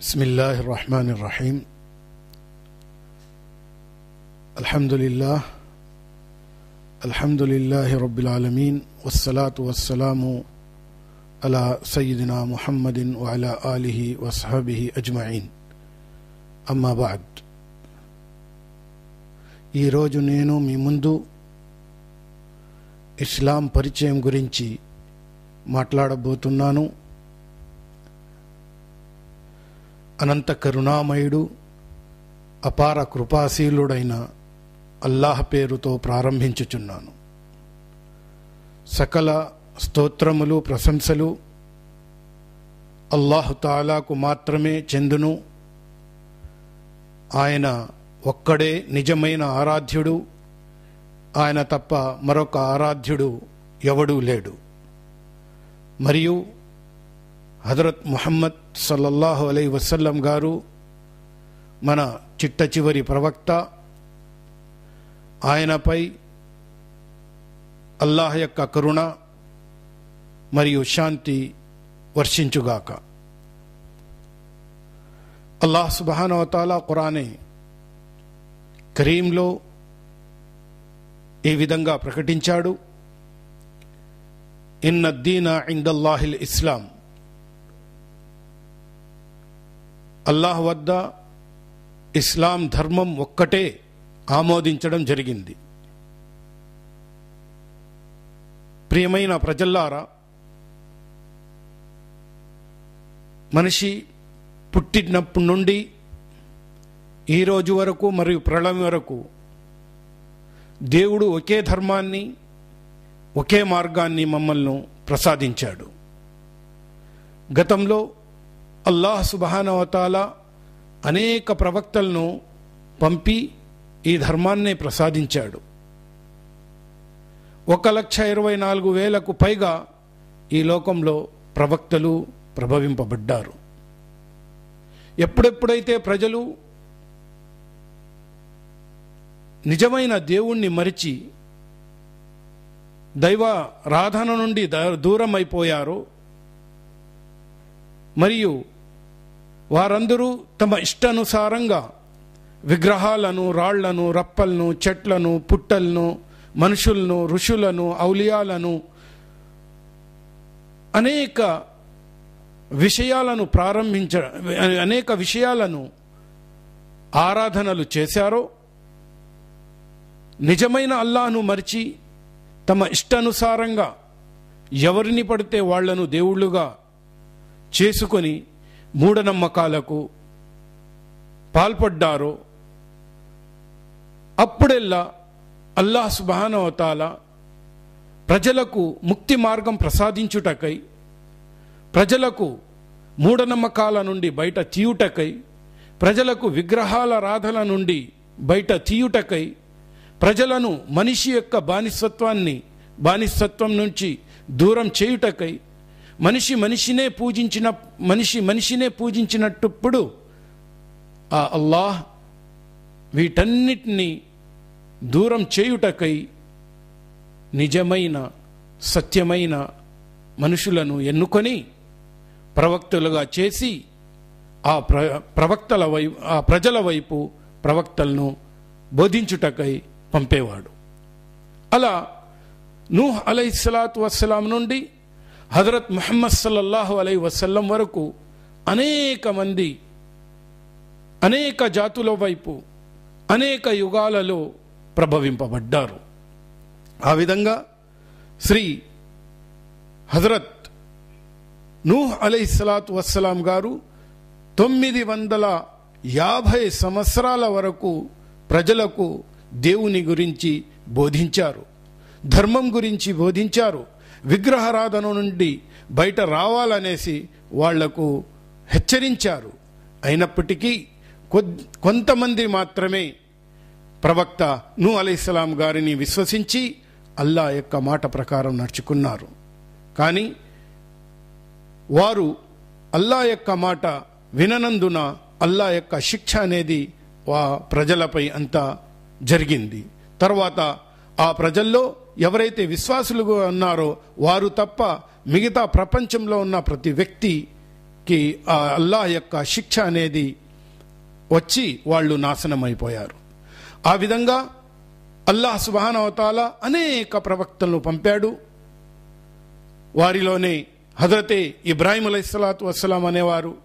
بسم الله الرحمن الرحيم الحمد لله الحمد لله رب العالمين والصلاة والسلام على سيدنا محمد وعلى آله وصحبه أجمعين أما بعد ఈరోజు నేను మీ ముందు ఇస్లాం పరిచయం గురించి మాట్లాడబోతున్నాను అనంత కరుణామయుడు అపార కృపాశీలుడైన అల్లాహ్ పేరుతో ప్రారంభించుచున్నాను. సకల స్తోత్రములు ప్రశంసలు అల్లాహుతాలాకు మాత్రమే చెందును. ఆయన ఒక్కడే నిజమైన ఆరాధ్యుడు ఆయన తప్ప మరొక ఆరాధ్యుడు ఎవడూ లేడు. మరియు హజరత్ ముహమ్మద్ సల్లల్లాహు అలై వసల్లం గారు మన చిట్ట చివరి ప్రవక్త ఆయనపై అల్లాహ్ యొక్క కరుణ మరియు శాంతి వర్షించుగాక. అల్లాహ్ సుబానవతాలా ఖురానే కరీంలో ఈ విధంగా ప్రకటించాడు? ఇన్నద్దీన ఇందల్లాహిల్ ఇస్లాం. అల్లాహ్ వద్ద ఇస్లాం ధర్మం ఒక్కటే ఆమోదించడం జరిగింది. ప్రియమైన ప్రజల్లారా మనిషి పుట్టినప్పటి నుండి ఈ రోజు వరకు మరియు ప్రళయం వరకు దేవుడు ఒకే ధర్మాన్ని ఒకే మార్గాన్ని మమ్మల్ని ప్రసాదించాడు. గతంలో అల్లాహ్ సుబహానవతాల అనేక ప్రవక్తలను పంపి ఈ ధర్మాన్ని ప్రసాదించాడు. ఒక లక్ష ఇరవై నాలుగు వేలకు పైగా ఈ లోకంలో ప్రవక్తలు ప్రభవింపబడ్డారు. ఎప్పుడెప్పుడైతే ప్రజలు నిజమైన దేవుణ్ణి మరిచి దైవ రాధన నుండి దూరం అయిపోయారో మరియు వారందరూ తమ ఇష్టానుసారంగా విగ్రహాలను రాళ్ళను రప్పలను చెట్లను పుట్టలను మనుషులను ఋషులను ఔలియాలను అనేక విషయాలను ప్రారంభించ అనేక విషయాలను ఆరాధనలు చేశారో నిజమైన అల్లాను మరిచి తమ ఇష్టానుసారంగా ఎవరిని పడితే వాళ్ళను దేవుళ్ళుగా చేసుకొని మూఢనమ్మకాలకు పాల్పడ్డారో అప్పుడెల్లా అల్లాహ్ సుబానవతాల ప్రజలకు ముక్తి మార్గం ప్రసాదించుటకై ప్రజలకు మూఢనమ్మకాల నుండి బయట తీయుటకై ప్రజలకు విగ్రహాల రాధల నుండి బయట తీయుటకై ప్రజలను మనిషి యొక్క బానిసత్వాన్ని బానిసత్వం నుంచి దూరం చేయుటకై మనిషి మనిషినే పూజించిన మనిషి మనిషినే పూజించినట్టుప్పుడు ఆ అల్లాహ్ వీటన్నిటినీ దూరం చేయుటకై నిజమైన సత్యమైన మనుషులను ఎన్నుకొని ప్రవక్తలుగా చేసి ఆ ప్ర ప్రవక్తల వైపు ఆ ప్రజల వైపు ప్రవక్తలను బోధించుటకై పంపేవాడు. అలా నూహ్ అలై వస్సలాం నుండి హజరత్ ముహమ్మద్ సల్లల్లాహు అలై వసల్లం వరకు అనేక మంది అనేక జాతుల వైపు అనేక యుగాలలో ప్రభవింపబడ్డారు. ఆ విధంగా శ్రీ హజరత్ నూహ్ అలై సలాత్ వస్సలాం గారు తొమ్మిది వందల యాభై సంవత్సరాల వరకు ప్రజలకు దేవుని గురించి బోధించారు ధర్మం గురించి బోధించారు విగ్రహారాధన నుండి బయట రావాలనేసి వాళ్ళకు హెచ్చరించారు. అయినప్పటికీ కొంతమంది మాత్రమే ప్రవక్త నూ అలీస్లాం గారిని విశ్వసించి అల్లా యొక్క మాట ప్రకారం నడుచుకున్నారు. కానీ వారు అల్లా యొక్క మాట విననందున అల్లా యొక్క శిక్ష అనేది ఆ ప్రజలపై అంతా జరిగింది. తర్వాత ఆ ప్రజల్లో ఎవరైతే విశ్వాసులుగా ఉన్నారో వారు తప్ప మిగతా ప్రపంచంలో ఉన్న ప్రతి వ్యక్తికి ఆ అల్లాహ్ యొక్క శిక్ష అనేది వచ్చి వాళ్ళు నాశనం అయిపోయారు ఆ విధంగా అల్లాహ్ సుబానవతాల అనేక ప్రవక్తలను పంపాడు. వారిలోనే హజరతే ఇబ్రాహీం అలైహిస్సలాతు వస్సలాం అనేవారు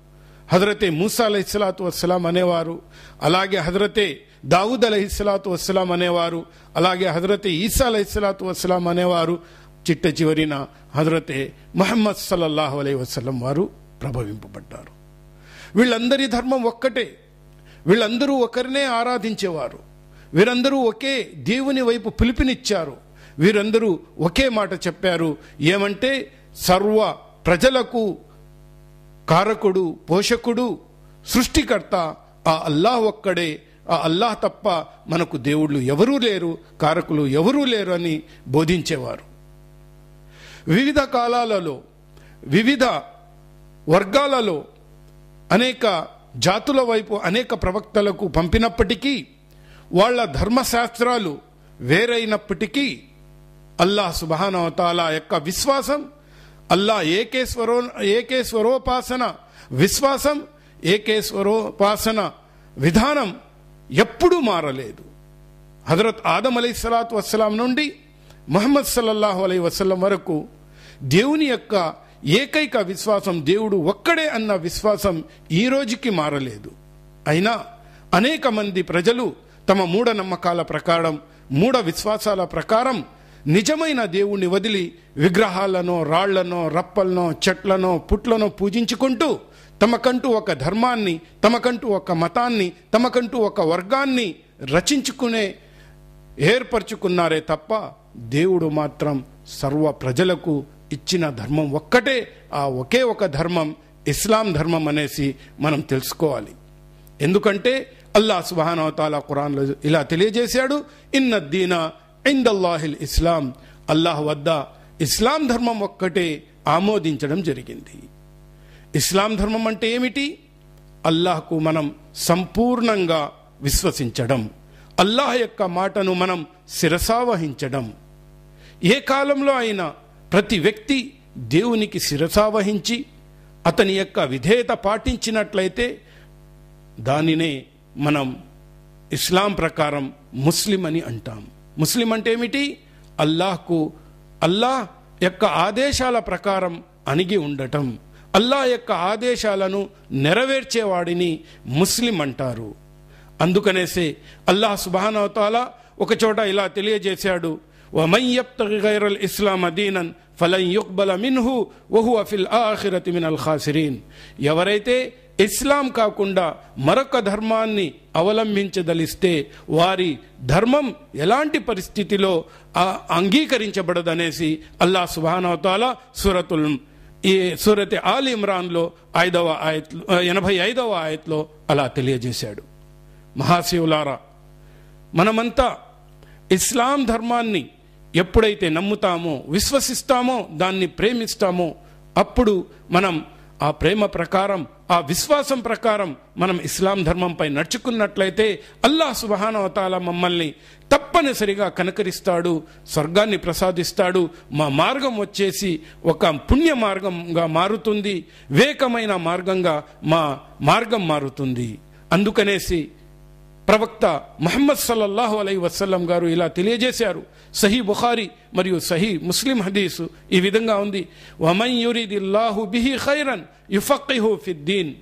హజరతే మూసా అలైహిస్సలాతు వస్సలాం అనేవారు అలాగే హజరతే దావుద్ అలైహిస్సలాతు వస్సలాం అనేవారు అలాగే హజరతే ఈసా అలైహిస్సలాతు వస్సలాం అనేవారు చిట్ట చివరిన హజరతే మహమ్మద్ సల్లల్లాహు అలై వసలం వారు ప్రభవింపబడ్డారు. వీళ్ళందరి ధర్మం ఒక్కటే. వీళ్ళందరూ ఒకరినే ఆరాధించేవారు. వీరందరూ ఒకే దేవుని వైపు పిలుపునిచ్చారు. వీరందరూ ఒకే మాట చెప్పారు. ఏమంటే సర్వ ప్రజలకు కారకుడు పోషకుడు సృష్టికర్త ఆ అల్లాహ్ ఒక్కడే ఆ అల్లాహ్ తప్ప మనకు దేవుళ్ళు ఎవరూ లేరు కారకులు ఎవరూ లేరు అని బోధించేవారు. వివిధ కాలాలలో వివిధ వర్గాలలో అనేక జాతుల వైపు అనేక ప్రవక్తలకు పంపినప్పటికీ వాళ్ళ ధర్మశాస్త్రాలు వేరైనప్పటికీ అల్లాహ్ సుబహానవతాల యొక్క విశ్వాసం అల్లా ఏకేశ్వరో ఏకేశ్వరోపాసన విశ్వాసం ఏకేశ్వరోపాసన విధానం ఎప్పుడూ మారలేదు. హజరత్ ఆదం అలీ సలాత్ వస్సలాం నుండి మహమ్మద్ సల్లల్లాహు అలై వసలం వరకు దేవుని యొక్క ఏకైక విశ్వాసం దేవుడు ఒక్కడే అన్న విశ్వాసం ఈ రోజుకి మారలేదు. అయినా అనేక మంది ప్రజలు తమ మూఢనమ్మకాల ప్రకారం మూఢ విశ్వాసాల ప్రకారం నిజమైన దేవుణ్ణి వదిలి విగ్రహాలను రాళ్ళనో రప్పలనో చెట్లనో పుట్లనో పూజించుకుంటూ తమకంటూ ఒక ధర్మాన్ని తమకంటూ ఒక మతాన్ని తమకంటూ ఒక వర్గాన్ని రచించుకునే ఏర్పరచుకున్నారే తప్ప దేవుడు మాత్రం సర్వ ప్రజలకు ఇచ్చిన ధర్మం ఒక్కటే. ఆ ఒకే ఒక ధర్మం ఇస్లాం ధర్మం అనేసి మనం తెలుసుకోవాలి. ఎందుకంటే అల్లాహ్ సుబానవతాల ఖురాన్లో ఇలా తెలియజేశాడు ఇన్న దీన ఇందల్లాహిల్ ఇస్లాం అల్లాహ్ వద్ద ఇస్లాం ధర్మం ఒక్కటే ఆమోదించడం జరిగింది. ఇస్లాం ధర్మం అంటే ఏమిటి? అల్లాహ్కు మనం సంపూర్ణంగా విశ్వసించడం. అల్లాహ్ యొక్క మాటను మనం శిరసావహించడం ఏ కాలంలో అయినా ప్రతి వ్యక్తి దేవునికి శిరసావహించి అతని యొక్క విధేయత పాటించినట్లయితే దానినే మనం ఇస్లాం ప్రకారం ముస్లిం అని అంటాం. ముస్లిం అంటే ఏమిటి అల్లాహ్కు అల్లాహ్ యొక్క ఆదేశాల ప్రకారం అణిగి ఉండటం. అల్లా యొక్క ఆదేశాలను నెరవేర్చేవాడిని ముస్లిం అంటారు. అందుకనేసే అల్లాహ్ ఒక ఒకచోట ఇలా తెలియజేశాడు. వమయ్యప్తైరల్ ఇస్లాం అదీనన్ ఫలం యుక్బల మిన్హు వహు అఫిల్ ఆఖిరతి అల్ ఖాసిరీన్. ఎవరైతే ఇస్లాం కాకుండా మరొక ధర్మాన్ని అవలంబించదలిస్తే వారి ధర్మం ఎలాంటి పరిస్థితిలో అంగీకరించబడదనేసి అల్లా సుబానవతాల సూరతుల్ ఈ సూరత్ ఆల్ ఇమ్రాన్లో ఐదవ ఆయత్ ఎనభై ఐదవ ఆయత్లో అలా తెలియజేశాడు. మహాశివులారా మనమంతా ఇస్లాం ధర్మాన్ని ఎప్పుడైతే నమ్ముతామో విశ్వసిస్తామో దాన్ని ప్రేమిస్తామో అప్పుడు మనం ఆ ప్రేమ ప్రకారం ఆ విశ్వాసం ప్రకారం మనం ఇస్లాం ధర్మంపై నడుచుకున్నట్లయితే అల్లాహ్ సుబహానవతాల మమ్మల్ని తప్పనిసరిగా కనకరిస్తాడు స్వర్గాన్ని ప్రసాదిస్తాడు. మా మార్గం వచ్చేసి ఒక పుణ్య మార్గంగా మారుతుంది వేకమైన మార్గంగా మా మార్గం మారుతుంది. అందుకనేసి ప్రవక్త మహమ్మద్ సల్లల్లాహు అలై వసల్లం గారు ఇలా తెలియజేశారు. సహీ బుఖారి మరియు సహీ ముస్లిం హదీసు ఈ విధంగా ఉంది. వమన్ యురిదిల్లాహు బిహి ఖైరన్ యుఫక్కిహు ఫిద్దీన్.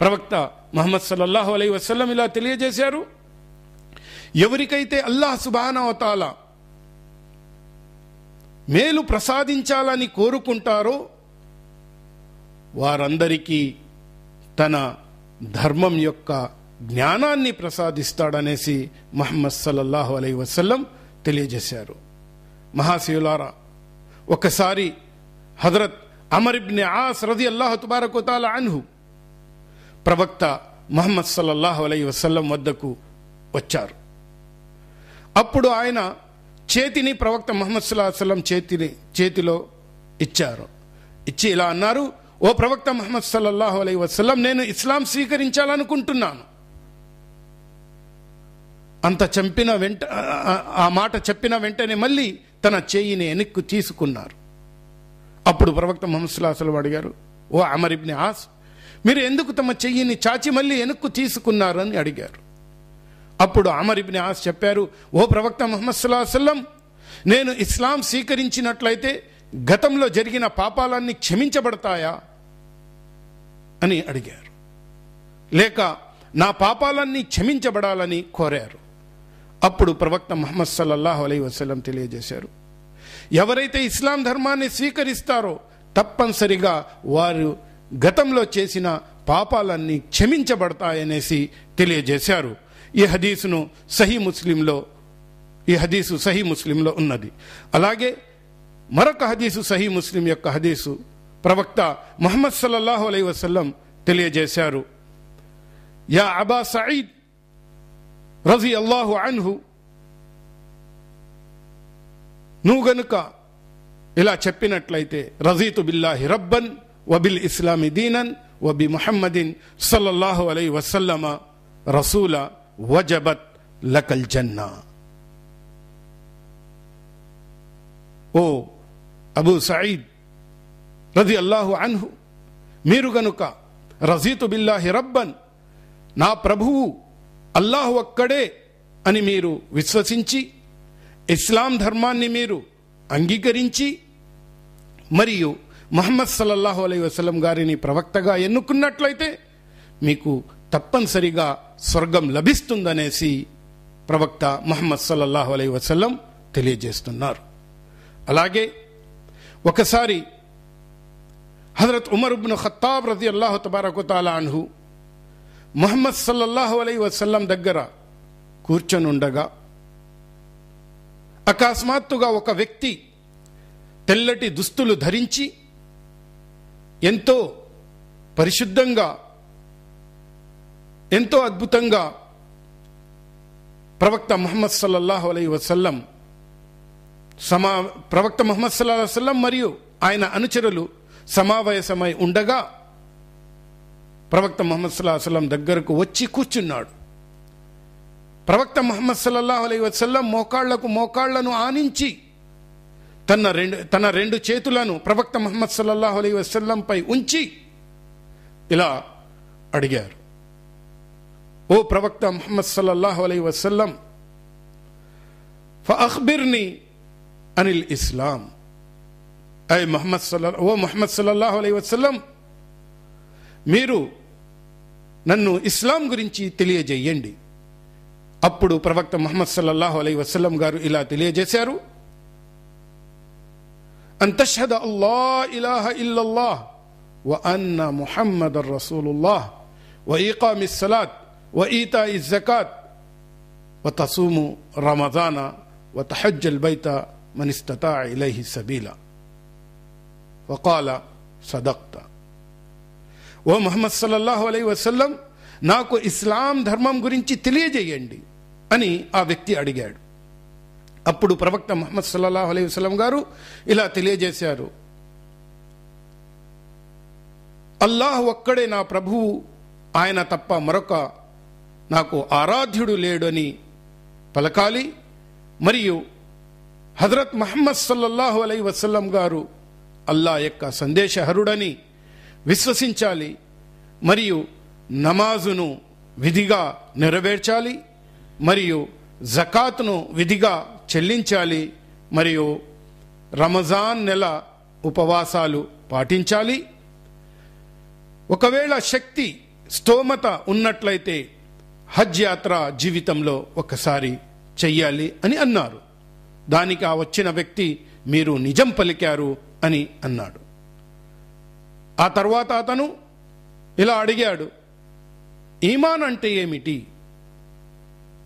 ప్రవక్త మహమ్మద్ సల్లల్లాహు అలై వసల్లం ఇలా తెలియజేశారు. ఎవరికైతే అల్లాహ్ సుబానవతాల మేలు ప్రసాదించాలని కోరుకుంటారో వారందరికీ తన ధర్మం యొక్క జ్ఞానాన్ని ప్రసాదిస్తాడనేసి మహమ్మద్ సల్లల్లాహు అలై వసల్లం తెలియజేశారు. మహాశివులారా ఒకసారి హజరత్ అమర్ ఆ ఆస్ రది అల్లాహు తుబారకుతాల అన్హు ప్రవక్త మహమ్మద్ సల్లల్లాహు అలై వసల్లం వద్దకు వచ్చారు. అప్పుడు ఆయన చేతిని ప్రవక్త మహమ్మద్ సల్లాహు చేతిని చేతిలో ఇచ్చారు. ఇచ్చి ఇలా అన్నారు ఓ ప్రవక్త మహమ్మద్ సల్లల్లాహు అలై వసల్లం నేను ఇస్లాం స్వీకరించాలనుకుంటున్నాను. అంత చంపిన వెంట ఆ మాట చెప్పిన వెంటనే మళ్ళీ తన చేయిని వెనక్కు తీసుకున్నారు. అప్పుడు ప్రవక్త ముహమ్మద్ అడిగారు ఓ అమరిబ్ని ఆస్ మీరు ఎందుకు తమ చెయ్యిని చాచి మళ్ళీ వెనక్కు తీసుకున్నారని అడిగారు. అప్పుడు అమరిబ్ని ఆస్ చెప్పారు ఓ ప్రవక్త ముహమ్మద్ సల్లాహ్ నేను ఇస్లాం స్వీకరించినట్లయితే గతంలో జరిగిన పాపాలన్నీ క్షమించబడతాయా? అని అడిగారు. లేక నా పాపాలన్నీ క్షమించబడాలని కోరారు. అప్పుడు ప్రవక్త మహమ్మద్ సల్లల్లాహు అలై వసలం తెలియజేశారు. ఎవరైతే ఇస్లాం ధర్మాన్ని స్వీకరిస్తారో తప్పనిసరిగా వారు గతంలో చేసిన పాపాలన్నీ క్షమించబడతాయనేసి తెలియజేశారు. ఈ హదీసును సహీ ముస్లింలో ఈ హదీసు సహీ ముస్లింలో ఉన్నది. అలాగే మరొక హదీసు సహీ ముస్లిం యొక్క హదీసు ప్రవక్త ముహమ్మద్ సల్లల్లాహు అలై వసల్లం తెలియజేశారు. యా అబా సయీద్ రజీ అల్లాహు అన్హు నువ్వు గనుక ఇలా చెప్పినట్లయితే రజీతు బిల్లాహి రబ్బన్ వబిల్ ఇస్లామి దీనన్ వబి ముహమ్మదిన్ సల్లల్లాహు అలై వసల్లమ రసూల వజబత్ లకల్ జన్నా ఓ అబూ సయీద్ రజి అల్లాహు అన్హు మీరు గనుక రజీతు బిల్లాహి రబ్బన్ నా ప్రభువు అల్లాహు ఒక్కడే అని మీరు విశ్వసించి ఇస్లాం ధర్మాన్ని మీరు అంగీకరించి మరియు మహమ్మద్ సల్లల్లాహు అలై వసలం గారిని ప్రవక్తగా ఎన్నుకున్నట్లయితే మీకు తప్పనిసరిగా స్వర్గం లభిస్తుందనేసి ప్రవక్త మహమ్మద్ సల్లల్లాహు అలై వసలం తెలియజేస్తున్నారు. అలాగే ఒకసారి హజరత్ ఉమర్ ఉబ్ను ఖత్తాబ్ రజి అల్లాహు తబారకుతాలా అన్హు మొహమ్మద్ సల్లల్లాహు అలై వసల్లం దగ్గర కూర్చొని ఉండగా అకస్మాత్తుగా ఒక వ్యక్తి తెల్లటి దుస్తులు ధరించి ఎంతో పరిశుద్ధంగా ఎంతో అద్భుతంగా ప్రవక్త ముహమ్మద్ సల్లల్లాహు అలై వసల్లం సమా ప్రవక్త ముహమ్మద్ సల్లా వసల్లం మరియు ఆయన అనుచరులు సమావేశమై ఉండగా ప్రవక్త మొహమ్మద్ సల్లా వసలం దగ్గరకు వచ్చి కూర్చున్నాడు. ప్రవక్త మొహమ్మద్ సల్లల్లాహు అలై వసల్లం మోకాళ్ళకు మోకాళ్ళను ఆనించి తన రెండు తన రెండు చేతులను ప్రవక్త మొహమ్మద్ సల్లల్లాహు అలై వసల్లంపై ఉంచి ఇలా అడిగారు. ఓ ప్రవక్త మొహమ్మద్ సల్లల్లాహు అలై వసల్లం ఫఅఖ్బిర్ని అనిల్ ఇస్లాం. ఐ మొహమ్మద్ సల్ల ఓ మొహమ్మద్ సల్లల్లాహు అలై వసల్లం మీరు నన్ను ఇస్లాం గురించి తెలియజేయండి అప్పుడు ప్రవక్త ముహమ్మద్ సల్లల్లాహు అలై వసల్లం గారు ఇలా తెలియజేశారు أن تشهد الله إله إلا الله وأن محمد رسول الله وإقام الصلاة وإيتاء الزكاة وتصوم رمضان وتحج البيت من استطاع إليه سبيلا وقال صدقت ఓ మొహమ్మద్ సల్లల్లాహు అలై వసల్లం నాకు ఇస్లాం ధర్మం గురించి తెలియజేయండి అని ఆ వ్యక్తి అడిగాడు. అప్పుడు ప్రవక్త మహమ్మద్ సల్లల్లాహు అలై వసలం గారు ఇలా తెలియజేశారు. అల్లాహ్ ఒక్కడే నా ప్రభువు ఆయన తప్ప మరొక నాకు ఆరాధ్యుడు లేడు అని పలకాలి. మరియు హజరత్ మహమ్మద్ సల్లల్లాహు అలై వసల్లం గారు అల్లా యొక్క సందేశహరుడని విశ్వసించాలి మరియు నమాజును విధిగా నెరవేర్చాలి మరియు జకాత్ను విధిగా చెల్లించాలి మరియు రమజాన్ నెల ఉపవాసాలు పాటించాలి. ఒకవేళ శక్తి స్తోమత ఉన్నట్లయితే హజ్ యాత్ర జీవితంలో ఒకసారి చెయ్యాలి అని అన్నారు. దానికి ఆ వచ్చిన వ్యక్తి మీరు నిజం పలికారు అని అన్నాడు. ఆ తర్వాత అతను ఇలా అడిగాడు ఈమాన్ అంటే ఏమిటి?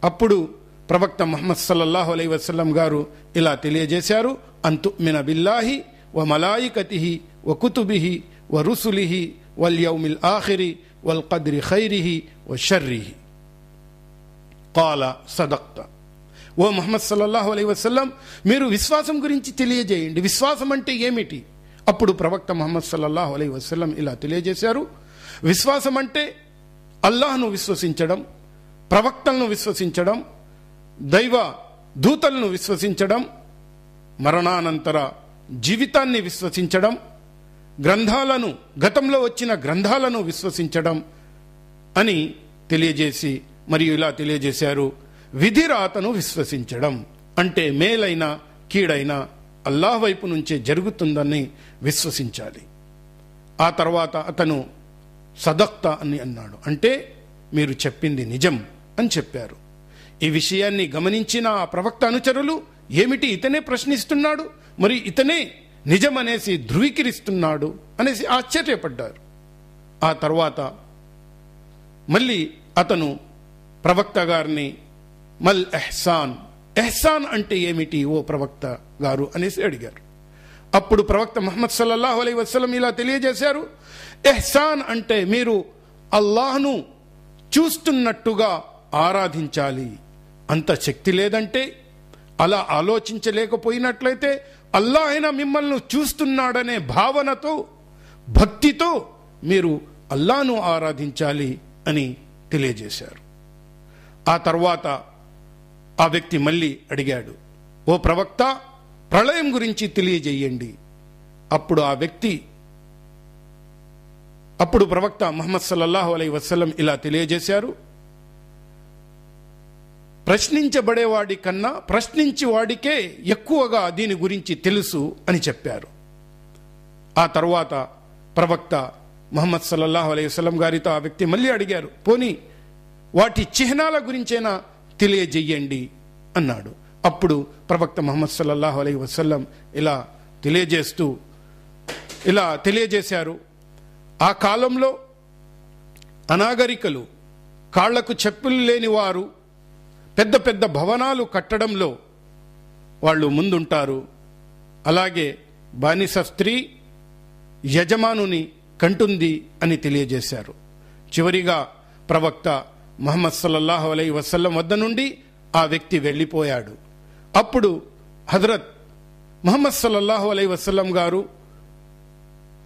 అప్పుడు ప్రవక్త ముహమ్మద్ సల్లల్లాహు అలై వసల్లం గారు ఇలా తెలియజేశారు అంతు మిన బిల్లాహి వ మలాయికతిహి వ కుతుబిహి వ రుసులిహి వల్ యౌమిల్ ఆఖిరి వల్ కద్రి ఖైరిహి వ షర్రిహి. కాల సదక్త. ఓ మహమ్మద్ సల్లల్లాహు అలై వసల్లం మీరు విశ్వాసం గురించి తెలియజేయండి. విశ్వాసం అంటే ఏమిటి? అప్పుడు ప్రవక్త మహమ్మద్ సల్లల్లాహు అలై వసల్లం ఇలా తెలియజేశారు. విశ్వాసం అంటే అల్లాహ్ను విశ్వసించడం ప్రవక్తలను విశ్వసించడం దైవ దూతలను విశ్వసించడం మరణానంతర జీవితాన్ని విశ్వసించడం గ్రంథాలను గతంలో వచ్చిన గ్రంథాలను విశ్వసించడం అని తెలియజేసి మరియు ఇలా తెలియజేశారు విధిరాతను విశ్వసించడం. అంటే మేలైన కీడైన అల్లాహ్ వైపు నుంచే జరుగుతుందని విశ్వసించాలి. ఆ తర్వాత అతను సదక్త అని అన్నాడు. అంటే మీరు చెప్పింది నిజం అని చెప్పారు. ఈ విషయాన్ని గమనించిన ఆ ప్రవక్త అనుచరులు ఏమిటి ఇతనే ప్రశ్నిస్తున్నాడు? మరి ఇతనే నిజమనేసి ధృవీకరిస్తున్నాడు అనేసి ఆశ్చర్యపడ్డారు. ఆ తర్వాత మళ్ళీ అతను ప్రవక్త గారిని మల్ ఎహ్సాన్ ఎహ్సాన్ అంటే ఏమిటి ఓ ప్రవక్త? గారు అనేసి అడిగారు. అప్పుడు ప్రవక్త మహమ్మద్ సల్లల్లాహు అలై వసలం ఇలా తెలియజేశారు ఎహ్సాన్ అంటే మీరు అల్లాహ్ను చూస్తున్నట్టుగా ఆరాధించాలి. అంత శక్తి లేదంటే అలా ఆలోచించలేకపోయినట్లయితే అల్లా అయినా మిమ్మల్ని చూస్తున్నాడనే భావనతో భక్తితో మీరు అల్లాను ఆరాధించాలి అని తెలియజేశారు. ఆ తర్వాత ఆ వ్యక్తి మళ్ళీ అడిగాడు ఓ ప్రవక్త ప్రళయం గురించి తెలియజేయండి. అప్పుడు ఆ వ్యక్తి అప్పుడు ప్రవక్త మహమ్మద్ సల్లల్లాహు అలై వసలం ఇలా తెలియజేశారు. ప్రశ్నించబడేవాడి కన్నా ప్రశ్నించి వాడికే ఎక్కువగా దీని గురించి తెలుసు అని చెప్పారు. ఆ తర్వాత ప్రవక్త మహమ్మద్ సల్లల్లాహు అలై వసలం గారితో ఆ వ్యక్తి మళ్ళీ అడిగారు పోనీ వాటి చిహ్నాల గురించైనా తెలియజెయ్యండి అన్నాడు. అప్పుడు ప్రవక్త మహమ్మద్ సల్లల్లాహు అలై వసల్లం ఇలా తెలియజేస్తూ ఇలా తెలియజేశారు ఆ కాలంలో అనాగరికలు కాళ్ళకు చెప్పులు లేని వారు పెద్ద పెద్ద భవనాలు కట్టడంలో వాళ్ళు ముందుంటారు. అలాగే బానిస స్త్రీ యజమానుని కంటుంది అని తెలియజేశారు. చివరిగా ప్రవక్త మహమ్మద్ సల్లల్లాహు అలై వసల్లం వద్ద నుండి ఆ వ్యక్తి వెళ్ళిపోయాడు. అప్పుడు హజరత్ మహమ్మద్ సల్లల్లాహు అలై వసల్లం గారు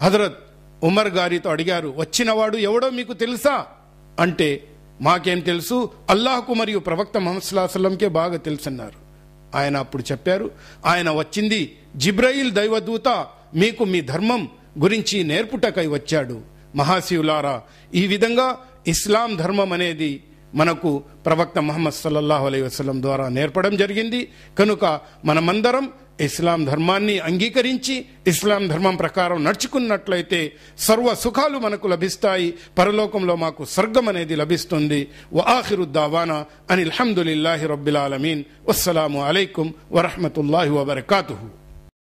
హజరత్ ఉమర్ గారితో అడిగారు వచ్చినవాడు ఎవడో మీకు తెలుసా? అంటే మాకేం తెలుసు అల్లాహకు మరియు ప్రవక్త మహమ్మద్ బాగా తెలుసన్నారు. ఆయన అప్పుడు చెప్పారు ఆయన వచ్చింది జిబ్రయిల్ దైవదూత మీకు మీ ధర్మం గురించి నేర్పుటకై వచ్చాడు. మహాశివులారా ఈ విధంగా ఇస్లాం ధర్మం అనేది మనకు ప్రవక్త మహమ్మద్ సల్లల్లాహు అలై వసలం ద్వారా నేర్పడం జరిగింది. కనుక మనమందరం ఇస్లాం ధర్మాన్ని అంగీకరించి ఇస్లాం ధర్మం ప్రకారం నడుచుకున్నట్లయితే సర్వ సుఖాలు మనకు లభిస్తాయి. పరలోకంలో మాకు స్వర్గం అనేది లభిస్తుంది. వఆఖిరు దావానా అని అల్హమ్దులిల్లాహి రబ్బిల్ ఆలమీన్. వస్సలాము అలైకుం వరహమతుల్లాహి వబర్కాతుహు.